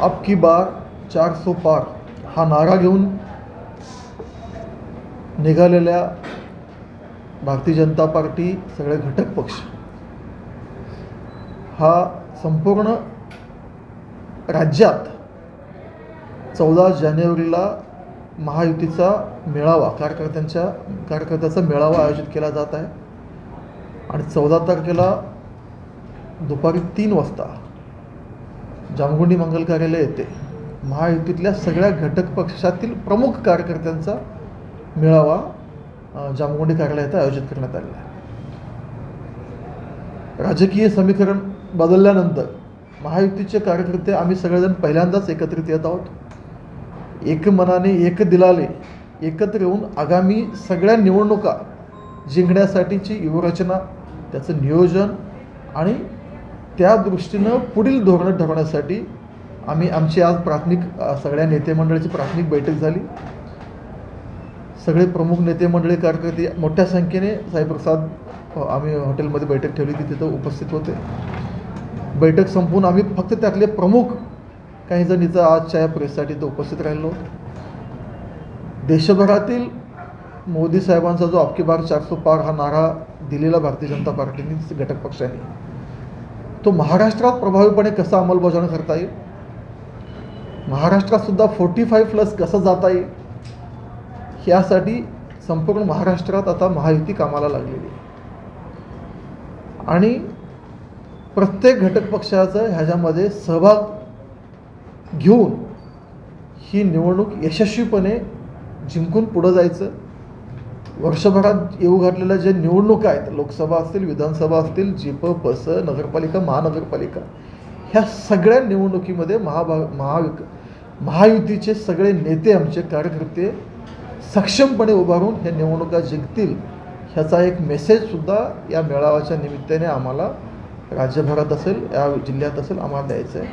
अब की बार चार सो पार. हा नारा घेऊन निघालेल्या भारतीय जनता पार्टी सगळे घटक पक्ष. हा संपूर्ण राज्यात चौदा जानेवारीला महायुतीचा मेळावा कार्यकर्त्यांच्या कार्यकर्त्याचा मेळावा आयोजित केला जात आहे. आणि चौदा तारखेला दुपारी तीन वाजता जामगुंडी मंगल कार्यालय येते. महायुतीतल्या सगळ्या घटक पक्षातील प्रमुख कार्यकर्त्यांचा मेळावा जामगुंडी कार्यालयात आयोजित करण्यात आलेला आहे. राजकीय समीकरण बदलल्यानंतर महायुतीचे कार्यकर्ते आम्ही सगळेजण पहिल्यांदाच एकत्रित येत आहोत. एक मनाने एक दिलाले एकत्र येऊन आगामी सगळ्या निवडणुका जिंकण्यासाठीची व्यूहरचना त्याचं नियोजन आणि त्या दृष्टीनं पुढील धोरणं ठरवण्यासाठी आम्ही आमची आज प्राथमिक सगळ्या नेते मंडळाची प्राथमिक बैठक झाली. सगळे प्रमुख नेते मंडळी कार्यकर्ते मोठ्या संख्येने साईप्रसाद आम्ही हॉटेलमध्ये बैठक ठेवली ती तिथं उपस्थित होते. बैठक संपून आम्ही फक्त त्यातले प्रमुख काही जण इथं आजच्या या प्रेससाठी इथं उपस्थित राहिलो. देशभरातील मोदी साहेबांचा जो अबकी बार चारसो पार हा नारा दिलेला भारतीय जनता पार्टीने घटक पक्षाने. तो महाराष्ट्रात प्रभावीपणे कसा अंमलबजावणी करता येईल? महाराष्ट्रातसुद्धा फोर्टी फाईव्ह प्लस कसं जाता येईल? यासाठी संपूर्ण महाराष्ट्रात आता महायुती कामाला लागलेली आहे. आणि प्रत्येक घटक पक्षाचं ह्याच्यामध्ये सहभाग घेऊन ही निवडणूक यशस्वीपणे जिंकून पुढं जायचं. वर्षभरात येऊ घातलेल्या ज्या निवडणुका आहेत लोकसभा असतील विधानसभा असतील जिप पस नगरपालिका महानगरपालिका ह्या सगळ्या निवडणुकीमध्ये महाभा महाविक महायुतीचे सगळे नेते आमचे कार्यकर्ते सक्षमपणे उभारून ह्या निवडणुका जिंकतील ह्याचा एक मेसेजसुद्धा या मेळाव्याच्या निमित्ताने आम्हाला राज्यभरात असेल या जिल्ह्यात असेल आम्हाला द्यायचं आहे.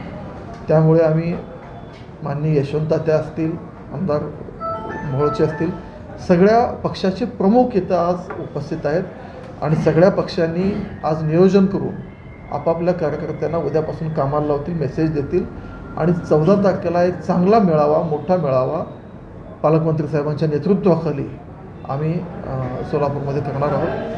त्यामुळे आम्ही माननीय यशवंत असतील आमदार मोहोळचे असतील सगळ्या पक्षाचे प्रमुख इथं आज उपस्थित आहेत आणि सगळ्या पक्षांनी आज नियोजन करून आपापल्या कार्यकर्त्यांना उद्यापासून कामाला लावतील मेसेज देतील आणि चौदा तारखेला एक चांगला मेळावा मोठा मेळावा पालकमंत्री साहेबांच्या नेतृत्वाखाली आम्ही सोलापूरमध्ये करणार आहोत.